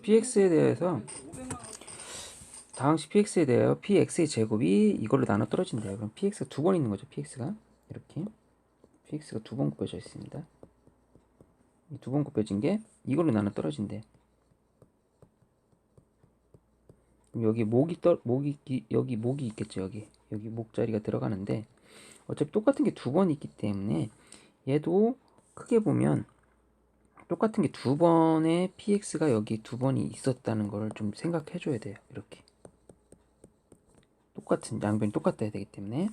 px에 대해서 다항식 px에 대하여 px의 제곱이 이걸로 나눠 떨어진대요. 그럼 px가 두 번 있는 거죠. px가 이렇게 px가 두 번 곱해져 있습니다. 두 번 곱해진 게 이걸로 나눠 떨어진대. 여기 목이 떠 목이 이- 여기 목이 있겠죠. 여기 여기 목 자리가 들어가는데 어차피 똑같은 게 두 번 있기 때문에 얘도 크게 보면 똑같은 게 두 번의 px가 여기 두 번이 있었다는 걸 좀 생각해 줘야 돼요. 이렇게. 똑같은 양변이 똑같아야 되기 때문에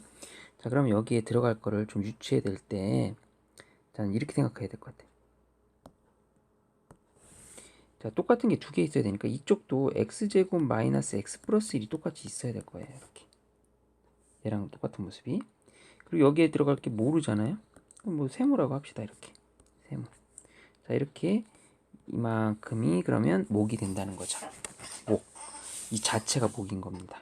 자 그럼 여기에 들어갈 거를 좀 유추해야 될 때 저는 이렇게 생각해야 될 것 같아요. 자 똑같은 게 두 개 있어야 되니까 이쪽도 x제곱 마이너스 x 플러스 1이 똑같이 있어야 될 거예요. 이렇게 얘랑 똑같은 모습이 그리고 여기에 들어갈 게 모르잖아요. 뭐 세모라고 합시다. 이렇게 세모. 자 이렇게 이만큼이 그러면 목이 된다는 거죠. 목. 이 자체가 목인 겁니다.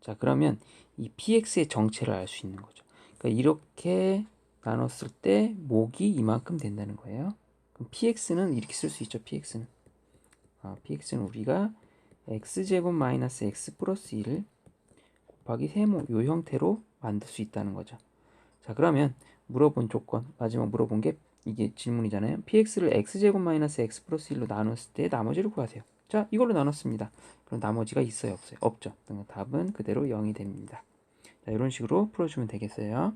자 그러면 이 px의 정체를 알 수 있는 거죠. 그러니까 이렇게 나눴을 때 목이 이만큼 된다는 거예요. 그럼 px는 이렇게 쓸 수 있죠. px는 아, px는 우리가 x제곱 마이너스 x 플러스 1을 곱하기 세모 요 형태로 만들 수 있다는 거죠. 자 그러면 물어본 조건 마지막 물어본 게 이게 질문이잖아요. px를 x제곱 마이너스 x 플러스 1로 나눴을 때 나머지를 구하세요. 자 이걸로 나눴습니다. 그럼 나머지가 있어요 없어요? 없죠. 답은 그대로 0이 됩니다. 자 이런 식으로 풀어주면 되겠어요.